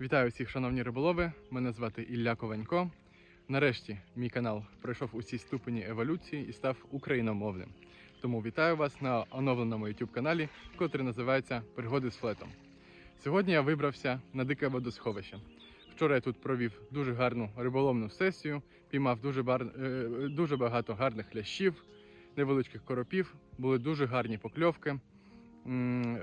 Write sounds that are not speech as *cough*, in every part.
Вітаю всіх, шановні риболови. Мене звати Ілля Ковенько. Нарешті мій канал пройшов усі ступені еволюції і став україномовним. Тому вітаю вас на оновленому YouTube каналі, котрий називається Пригоди з флетом. Сьогодні я вибрався на дике водосховище. Вчора я тут провів дуже гарну риболовну сесію, піймав дуже, бар... е, дуже багато гарних лящів, невеличких коропів, були дуже гарні покльовки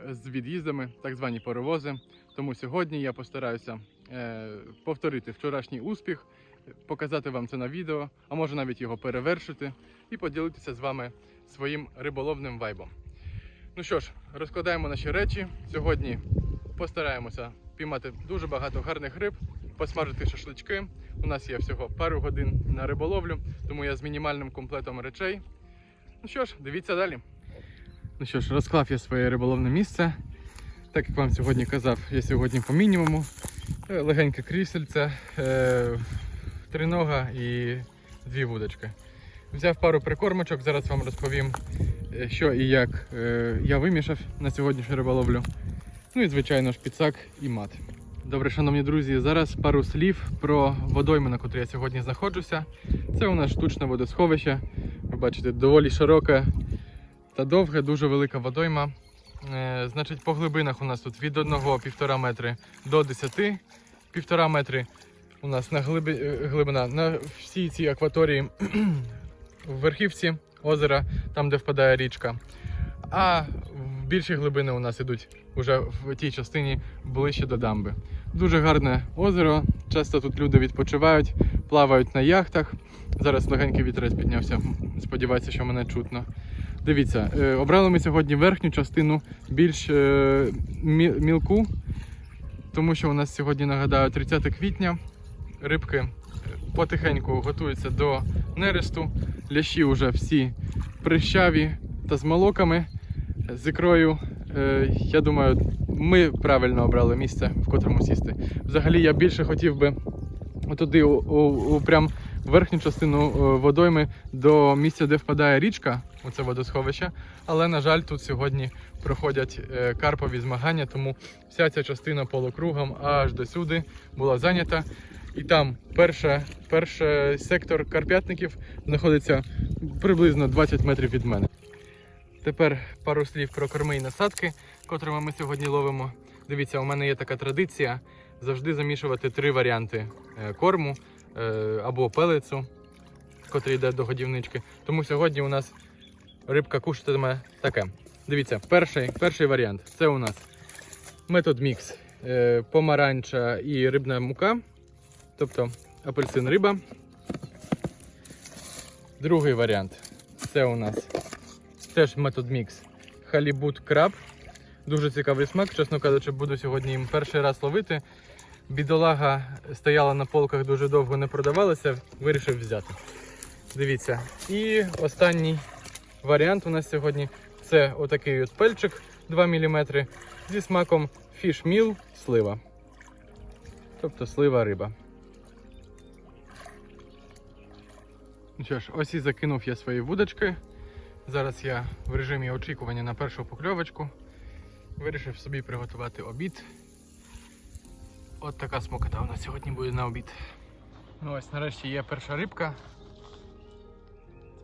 з від'їздами, так звані перевози. Тому сьогодні я постараюся е, повторити вчорашній успіх, показати вам це на відео, а може навіть його перевершити і поділитися з вами своїм риболовним вайбом. Ну що ж, розкладаємо наші речі. Сьогодні постараємося піймати дуже багато гарних риб, посмажити шашлички. У нас є всього пару годин на риболовлю, тому я з мінімальним комплектом речей. Ну що ж, дивіться далі. Ну що ж, розклав я своє риболовне місце. Так як вам сьогодні казав, я сьогодні по мінімуму. Е, Легеньке крісельце, е, тринога і дві вудочки. Взяв пару прикормочок, зараз вам розповім, е, що і як я вимішав на сьогоднішню риболовлю. Ну і звичайно ж підсак і мат. Добре, шановні друзі, зараз пару слів про водойму, на котрій я сьогодні знаходжуся. Це у нас штучне водосховище. Ви бачите, доволі широке та довге, дуже велика водойма. Е, значить, по глибинах у нас тут від 1,5 метри до 10 1,5 метри. У нас на глиби, е, глибина на всій цій акваторії *clears throat* в верхівці озера, там де впадає річка. А більші глибини у нас ідуть вже в тій частині ближче до дамби. Дуже гарне озеро. Часто тут люди відпочивають, плавають на яхтах. Зараз легенький вітерець піднявся. Сподіваюся, що мене чутно. Дивіться, е, обрали ми сьогодні верхню частину більш е, мілку, тому що у нас сьогодні нагадаю 30 квітня. Рибки е, потихеньку готуються до нересту. Лящі вже всі прищаві та з молоками, з ікрою. Я думаю, ми правильно обрали місце, в котрому сісти. Взагалі я більше хотів би туди, у, верхню частину е, водойми до місця, де впадає річка, у це водосховище. Але, на жаль, тут сьогодні проходять е, карпові змагання, тому вся ця частина полукругом аж до сюди була зайнята. І там перша, перший сектор карп'ятників знаходиться приблизно 20 метрів від мене. Тепер пару слів про корми і насадки, котрими ми сьогодні ловимо. Дивіться, у мене є така традиція завжди замішувати три варіанти е, корму або пелецу, котрий йде до годівнички. Тому сьогодні у нас рибка куштатиме таке. Дивіться, перший, перший варіант це у нас метод мікс. Е, Помаранча і рибна мука, тобто апельсин риба. Другий варіант це у нас теж метод мікс. Халібут краб. Дуже цікавий смак, чесно кажучи, буду сьогодні їм перший раз ловити. Бідолага стояла на полках дуже довго, не продавалася, вирішив взяти. Дивіться. І останній варіант у нас сьогодні це отакий от пельчик 2 мм зі смаком фішміл слива. Тобто слива риба. Ну що ж, ось і закинув я свої вудочки. Зараз я в режимі очікування на першу покльовочку. Вирішив собі приготувати обід. От така смокота у нас сьогодні буде на обід. Ну ось нарешті є перша рибка.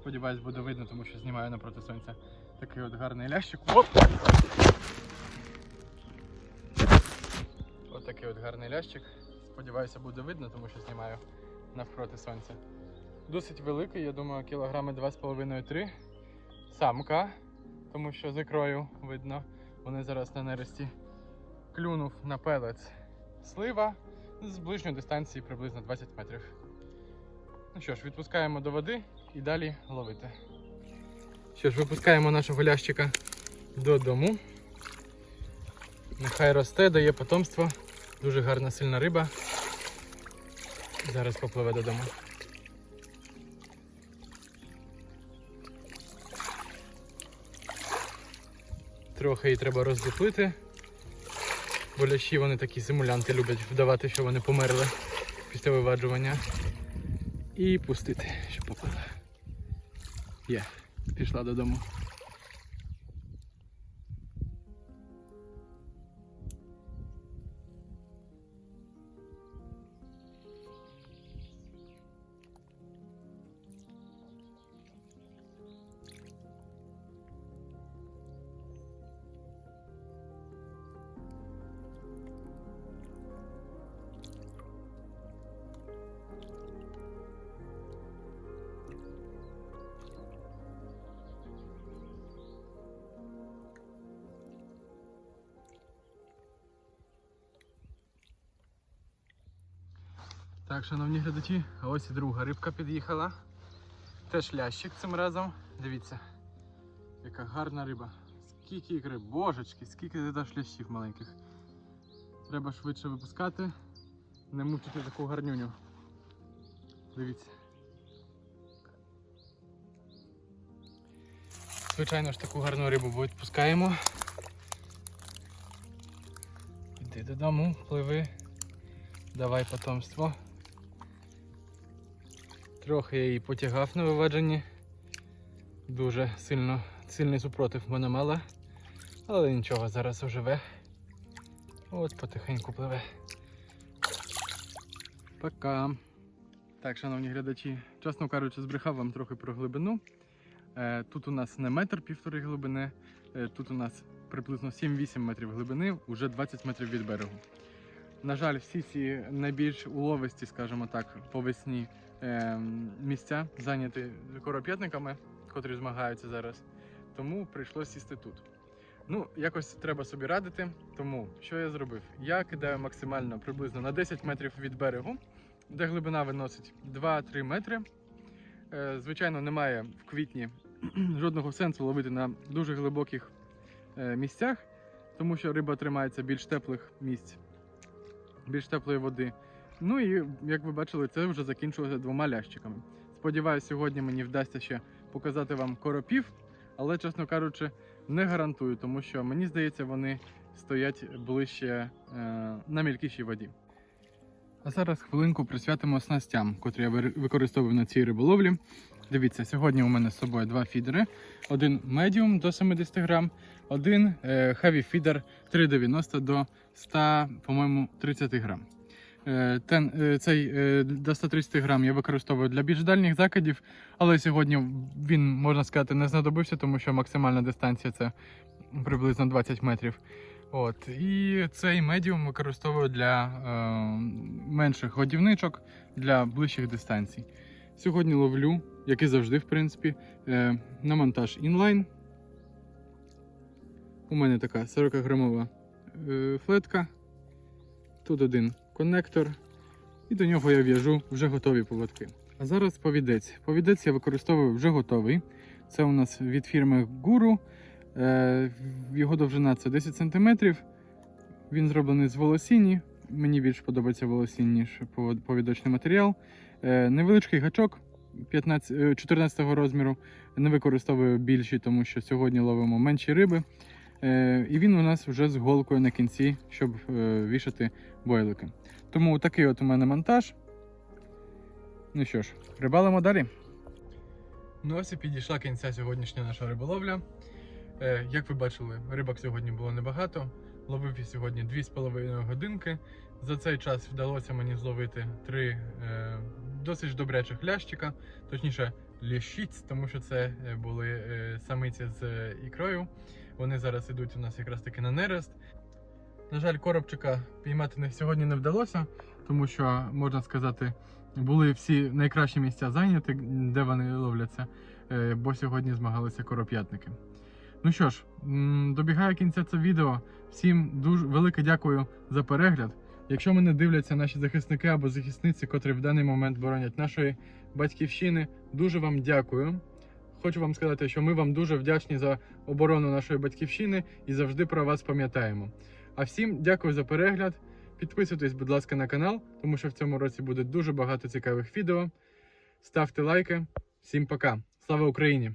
Сподіваюсь, буде видно, тому що знімаю напроти сонця. Такий от гарний лящик. Оп! От такий от гарний лящик. Сподіваюся, буде видно, тому що знімаю навпроти сонця. Досить великий, я думаю, кілограми 2,5-3. Самка, тому що з ікрою видно, вони зараз на нересті. Клюнув на пелець слива з ближньої дистанції приблизно 20 метрів. Ну що ж, відпускаємо до води і далі ловити. Що ж, випускаємо нашого лящика додому. Нехай росте, дає потомство. Дуже гарна сильна риба. Зараз попливе додому. Трохи її треба роздуплити. Бо лящі вони такі симулянти люблять вдавати, що вони померли після виваджування. І пустити, щоб попала. Є, пішла додому. Так, шановні глядачі, а ось і друга рибка під'їхала. Теж лящик цим разом. Дивіться, яка гарна риба. Скільки ікри, божечки, скільки ти даш лящів маленьких. Треба швидше випускати, не мучити таку гарнюню. Дивіться. Звичайно ж таку гарну рибу відпускаємо. Іди додому, пливи. Давай потомство. Трохи я її потягав на вивадженні. Дуже сильно, сильний супротив вона мала. Але нічого, зараз оживе. От потихеньку пливе. Пока. Так, шановні глядачі, чесно кажучи, збрехав вам трохи про глибину. Е, Тут у нас не метр півтори глибини, е, тут у нас приблизно 7-8 метрів глибини, уже 20 метрів від берегу. На жаль, всі ці найбільш уловисті, скажімо так, по весні місця зайняті короп'ятниками, котрі змагаються зараз. Тому прийшлося сісти тут. Ну, якось треба собі радити. Тому що я зробив? Я кидаю максимально приблизно на 10 метрів від берегу, де глибина виносить 2-3 метри. Е, Звичайно, немає в квітні *clears throat* жодного сенсу ловити на дуже глибоких е, місцях, тому що риба тримається більш теплих місць, більш теплої води. Ну і як ви бачили, це вже закінчилося двома лящиками. Сподіваюсь, сьогодні мені вдасться ще показати вам коропів, але, чесно кажучи, не гарантую, тому що мені здається, вони стоять ближче е, на мілкішій воді. А зараз хвилинку присвятимо снастям, котрі я використовую на цій риболовлі. Дивіться, сьогодні у мене з собою два фідери: один медіум до 70 грам, один heavy фідер 390 до 100, по-моєму, 30 грам. Е, Тен, е, цей е, до 130 грам я використовую для більш дальніх закидів, але сьогодні він, можна сказати, не знадобився, тому що максимальна дистанція це приблизно 20 метрів. От. І цей медіум використовую для е, менших годівничок, для ближчих дистанцій. Сьогодні ловлю, як і завжди, в принципі, е, на монтаж інлайн. У мене така 40-грамова е, флетка. Тут один коннектор. І до нього я в'яжу вже готові поводки. А зараз повідець. Повідець я використовую вже готовий. Це у нас від фірми Guru. Е, Його довжина це 10 см. Він зроблений з волосінні. Мені більш подобається волосінь, ніж повідочний матеріал. Е, Невеличкий гачок 15, е, 14 розміру. Не використовую більші, тому що сьогодні ловимо менші риби. Е, І він у нас вже з голкою на кінці, щоб е, вішати бойлики. Тому такий от у мене монтаж. Ну що ж, рибалимо далі. Ну ось і підійшла кінця сьогоднішня наша риболовля. Е, як ви бачили, рибок сьогодні було небагато. Ловив я сьогодні 2,5 годинки. За цей час вдалося мені зловити три е, досить добрячих лящика, точніше ліщиць, тому що це е, були е, самиці з е, ікрою. Вони зараз ідуть у нас якраз таки на нерест. На жаль, коробчика піймати не- сьогодні не вдалося, тому що, можна сказати, були всі найкращі місця зайняті, де вони ловляться, е, бо сьогодні змагалися короп'ятники. Ну що ж, добігає кінця це відео. Всім дуже велике дякую за перегляд. Якщо мене дивляться наші захисники або захисниці, котрі в даний момент боронять нашої батьківщини, дуже вам дякую. Хочу вам сказати, що ми вам дуже вдячні за оборону нашої батьківщини і завжди про вас пам'ятаємо. А всім дякую за перегляд. Підписуйтесь, будь ласка, на канал, тому що в цьому році буде дуже багато цікавих відео. Ставте лайки. Всім пока. Слава Україні!